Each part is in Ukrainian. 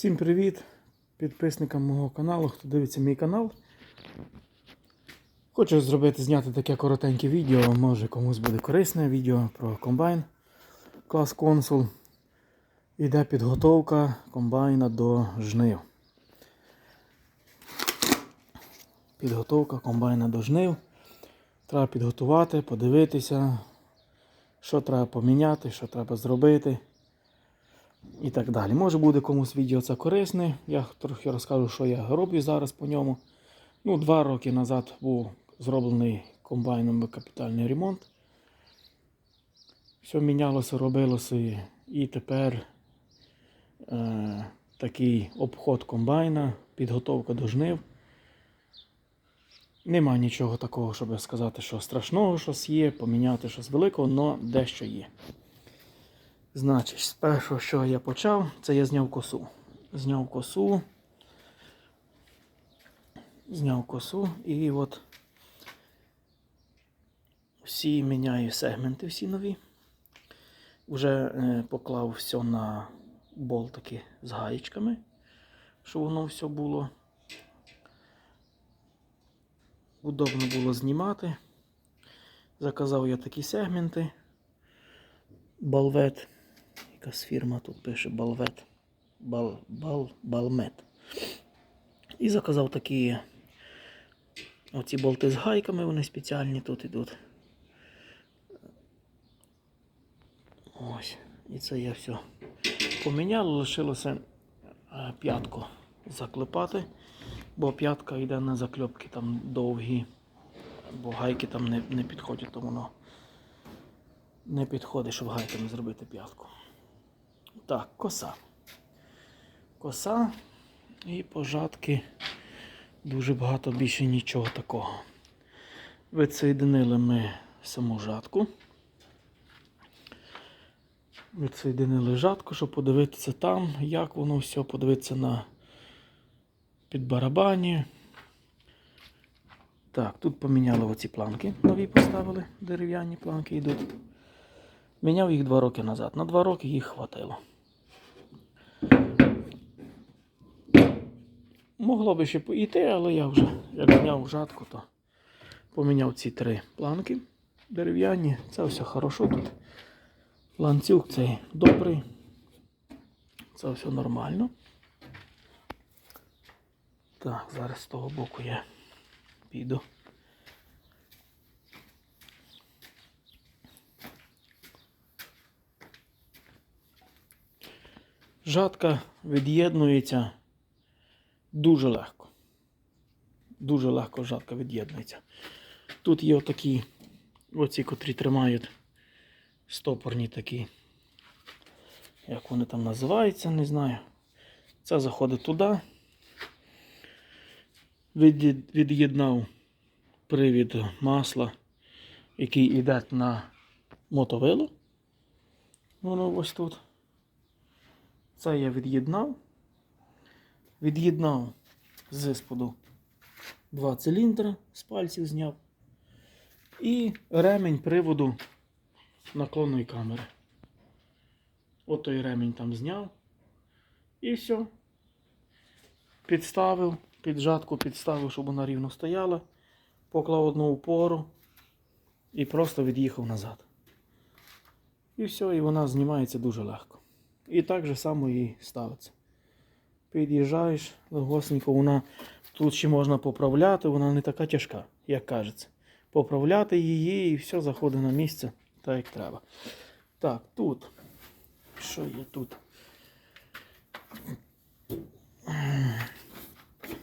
Всім привіт підписникам мого каналу, хто дивиться мій канал. Хочу зробити, зняти таке коротеньке відео, може комусь буде корисне відео про комбайн клас консул. Іде підготовка комбайна до жнив. Підготовка комбайна до жнив. Треба підготувати, подивитися, що треба поміняти, що треба зробити і так далі. Може буде комусь відео це корисне. Я трохи розкажу, що я роблю зараз по ньому. Ну, Два роки назад був зроблений комбайном капітальний ремонт. Все мінялося, робилося і- тепер е, такий обход комбайна, підготовка до жнив. Нема нічого такого, щоб сказати, що страшного щось є, поміняти щось великого, але дещо є. Значить, з першого, що я почав, це я зняв косу. Зняв косу. Зняв косу і от всі міняю сегменти, всі нові. Вже е, поклав все на болтики з гаєчками, щоб воно все було. Удобно було знімати. Заказав я такі сегменти. Балвет. Якась фірма тут пише Балвет. Бал, бал, балмет. І заказав такі оці болти з гайками, вони спеціальні тут ідуть. Ось. І це я все поміняв, лишилося е, п'ятку заклепати, бо п'ятка йде на закльопки там довгі, бо гайки там не, не підходять, то воно не підходить, щоб гайками зробити п'ятку. Так, коса. Коса і пожатки. Дуже багато більше нічого такого. Відсоєдинили ми саму жатку. Відсоєдинили жатку, щоб подивитися там, як воно все, подивитися на підбарабані. Так, тут поміняли оці планки, нові поставили, дерев'яні планки йдуть. Міняв їх два роки назад. На два роки їх хватило. Могло би ще поїти, але я вже, як зняв жатку, то поміняв ці три планки дерев'яні. Це все хорошо тут. Ланцюг цей добрий. Це все нормально. Так, зараз з того боку я піду. Жатка від'єднується дуже легко. Дуже легко жатка від'єднується. Тут є отакі, оці, котрі тримають стопорні такі. Як вони там називаються, не знаю. Це заходить туди. Від'єд- Від'єднав привід масла, який йде на мотовило. Воно ось тут. Це я від'єднав. Від'єднав з споду два циліндри, з пальців зняв. І ремень приводу наклонної камери. От той ремень там зняв. І все. Підставив, під жатку підставив, щоб вона рівно стояла. Поклав одну упору і просто від'їхав назад. І все, і вона знімається дуже легко. І так же само і ставиться. Під'їжджаєш легосненько, вона тут ще можна поправляти, вона не така тяжка, як кажеться. Поправляти її і все заходить на місце так, як треба. Так, тут. Що є тут?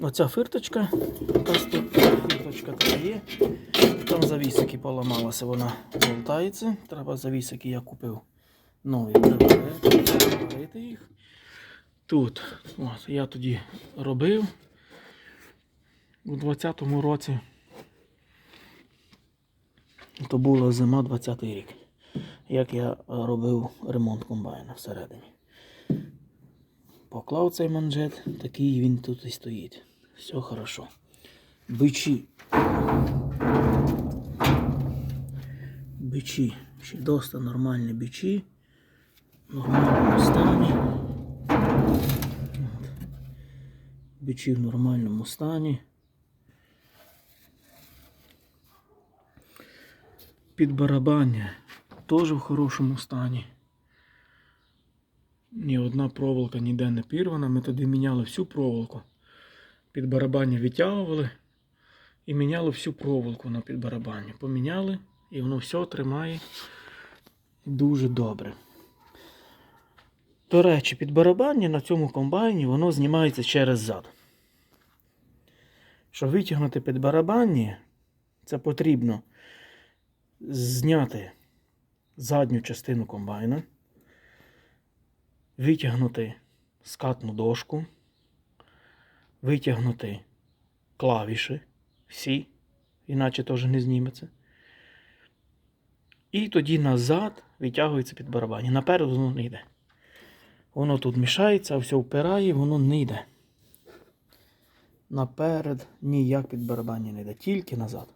Оця фирточка. Якась тут фирточка така є. Там завісики поламалася, вона болтається. Треба завісики я купив нові. Приварити їх. Тут, от, я тоді робив у 20-му році. То була зима 20-й рік. Як я робив ремонт комбайна всередині. Поклав цей манжет, такий він тут і стоїть. Все хорошо. Бичі. Бичі. Ще доста нормальні бичі. Нормальному стані. Бичі в нормальному стані. Підбарабання теж в хорошому стані. Ні одна проволока ніде не пірвана. Ми тоді міняли всю проволоку. Підбарабання відтягували і міняли всю проволоку на підбарабанні. Поміняли і воно все тримає дуже добре. До речі, підбарабання на цьому комбайні воно знімається через зад. Щоб витягнути підбарабання, це потрібно зняти задню частину комбайна, витягнути скатну дошку, витягнути клавіші всі, іначе теж не зніметься. І тоді назад витягується під барабані. Наперед воно не йде. Воно тут мішається, все впирає, воно не йде. Наперед ніяк під барабані не йде, тільки назад.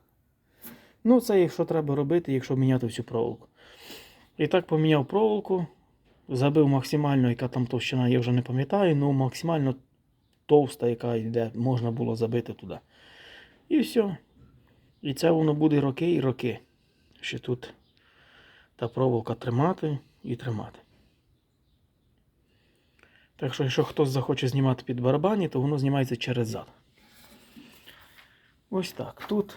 Ну, це якщо треба робити, якщо міняти всю проволоку. І так поміняв проволоку, забив максимально, яка там товщина, я вже не пам'ятаю, ну максимально товста, яка йде, можна було забити туди. І все. І це воно буде роки і роки. Ще тут та проволока тримати і тримати. Так що, якщо хтось захоче знімати під барабані, то воно знімається через зад. Ось так. Тут,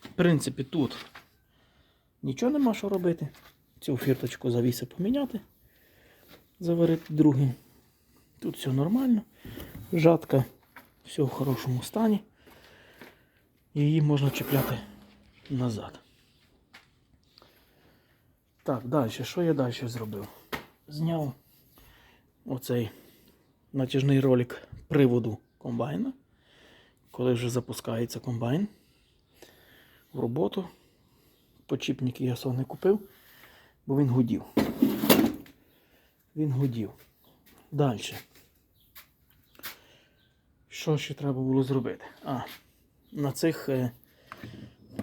в принципі, тут нічого нема що робити. Цю фірточку завіси поміняти, заварити другий. Тут все нормально. Жатка все в хорошому стані. Її можна чіпляти назад. Так, далі, що я далі зробив? Зняв оцей натяжний ролик приводу комбайна, коли вже запускається комбайн в роботу. Почіпники я сон не купив, бо він гудів. Він гудів. Далі. Що ще треба було зробити? А, на цих е,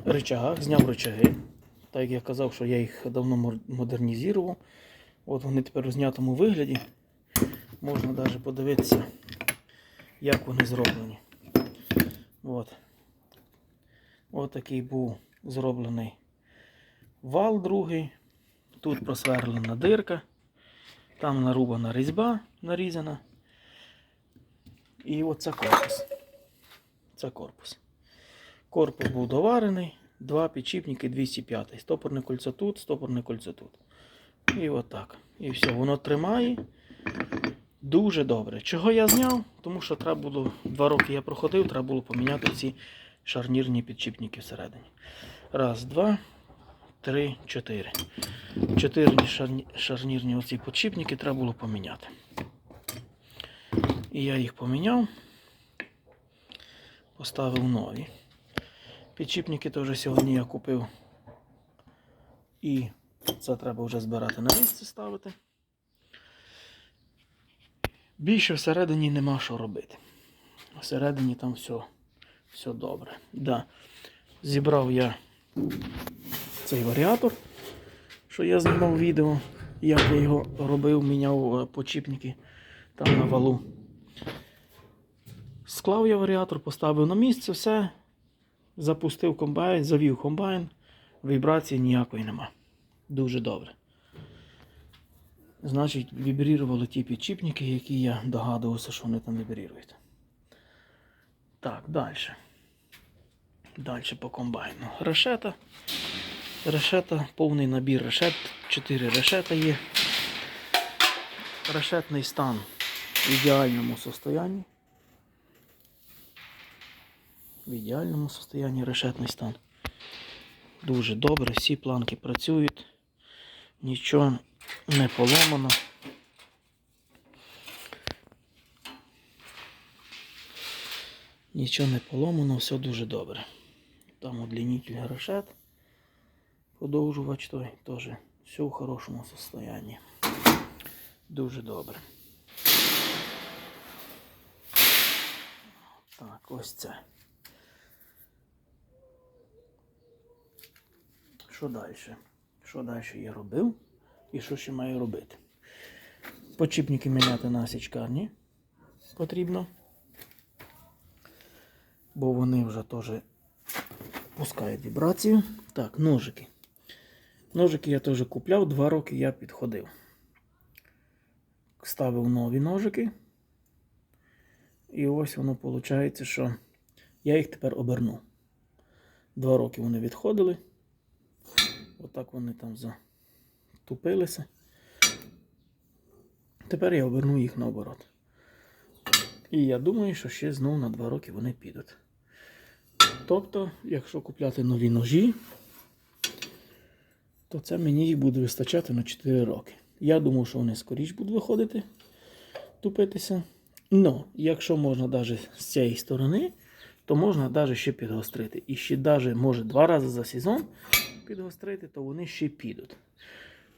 речагах зняв речаги. Так як я казав, що я їх давно модернізував. От вони тепер у знятому вигляді. Можна навіть подивитися, як вони зроблені. От. От такий був зроблений вал другий. Тут просверлена дирка. Там нарубана різьба нарізана. І оце корпус. Це корпус. Корпус був доварений. Два підчіпники 205. Стопорне кольцо тут, стопорне кольцо тут. І отак. І все, воно тримає. Дуже добре. Чого я зняв? Тому що треба було, два роки я проходив, треба було поміняти ці шарнірні підчіпники всередині. Раз, два, три, чотири. Чотири шарні- шарнірні оці підчіпники треба було поміняти. І я їх поміняв. Поставив нові. Підчіпники теж сьогодні я купив. І це треба вже збирати на місце ставити. Більше всередині нема що робити. Всередині там все, все добре. Да. Зібрав я цей варіатор, що я знімав відео, як я його робив, міняв е, почіпники там на валу. Склав я варіатор, поставив на місце, все. Запустив комбайн, завів комбайн, вібрації ніякої нема. Дуже добре. Значить, вібрірували ті підчіпники, які я догадувався, що вони там вібрірують. Так, далі. Далі по комбайну. Решета. Решета, повний набір решет. 4 решета є. Решетний стан в ідеальному состоянні. В ідеальному состоянні решетний стан. Дуже добре, всі планки працюють. Нічого не поломано. Нічого не поломано, все дуже добре. Там удлінитель решет. Подовжувач той теж все в хорошому состоянні. Дуже добре. Так, ось це. Що далі? Що далі я робив? І що ще маю робити? Почіпники міняти на січкарні потрібно. бо вони вже теж пускають вібрацію. Так, ножики. Ножики я теж купляв, два роки я підходив. Ставив нові ножики. І ось воно виходить, що я їх тепер оберну. Два роки вони відходили. Отак вони там затупилися. Тепер я оберну їх наоборот. І я думаю, що ще знову на два роки вони підуть. Тобто, якщо купляти нові ножі, то це мені їх буде вистачати на 4 роки. Я думав, що вони скоріш будуть виходити, тупитися. Ну, якщо можна навіть з цієї сторони, то можна навіть ще підгострити. І ще навіть може два рази за сезон підгострити, то вони ще підуть.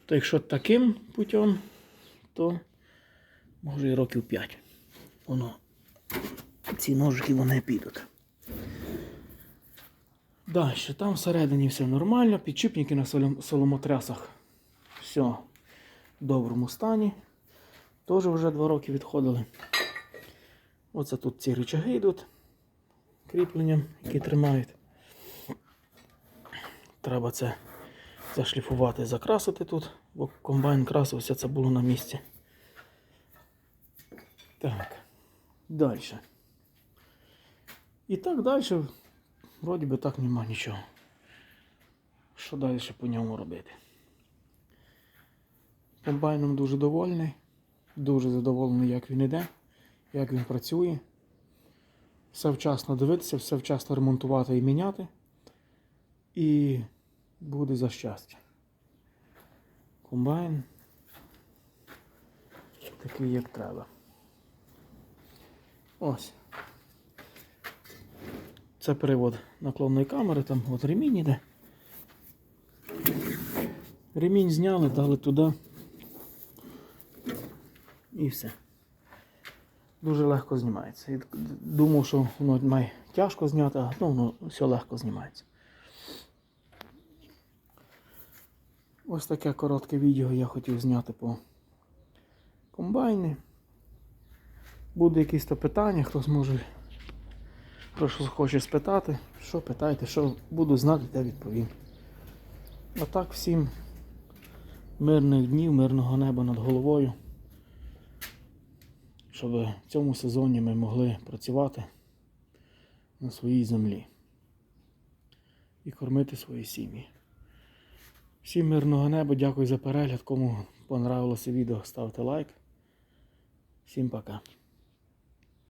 То якщо таким путем, то може і років 5. Воно, ці ножики вони підуть. Далі, там всередині все нормально, підчіпники на соломотрясах все в доброму стані. Теж вже два роки відходили. Оце тут ці рычаги йдуть кріпленням, які тримають. Треба це зашліфувати, закрасити тут, бо комбайн красився, це було на місці. Так, далі. І так далі, вроді би так нема нічого. Що далі по ньому робити? Комбайном дуже довольний, дуже задоволений, як він іде, як він працює. Все вчасно дивитися, все вчасно ремонтувати і міняти. І буде за щастя. Комбайн такий, як треба. Ось. Це привод наклонної камери, там от ремінь іде. Ремінь зняли, дали туди. І все. Дуже легко знімається. Думав, що воно має тяжко зняти, а ну, воно все легко знімається. Ось таке коротке відео я хотів зняти по комбайні. Буде якісь то питання, хтось може про що хоче спитати, що питайте, що буду знати, те відповім. А так всім мирних днів, мирного неба над головою. Щоб в цьому сезоні ми могли працювати на своїй землі і кормити свої сім'ї. Всім мирного неба, дякую за перегляд. Кому понравилося відео, ставте лайк. Всім пока.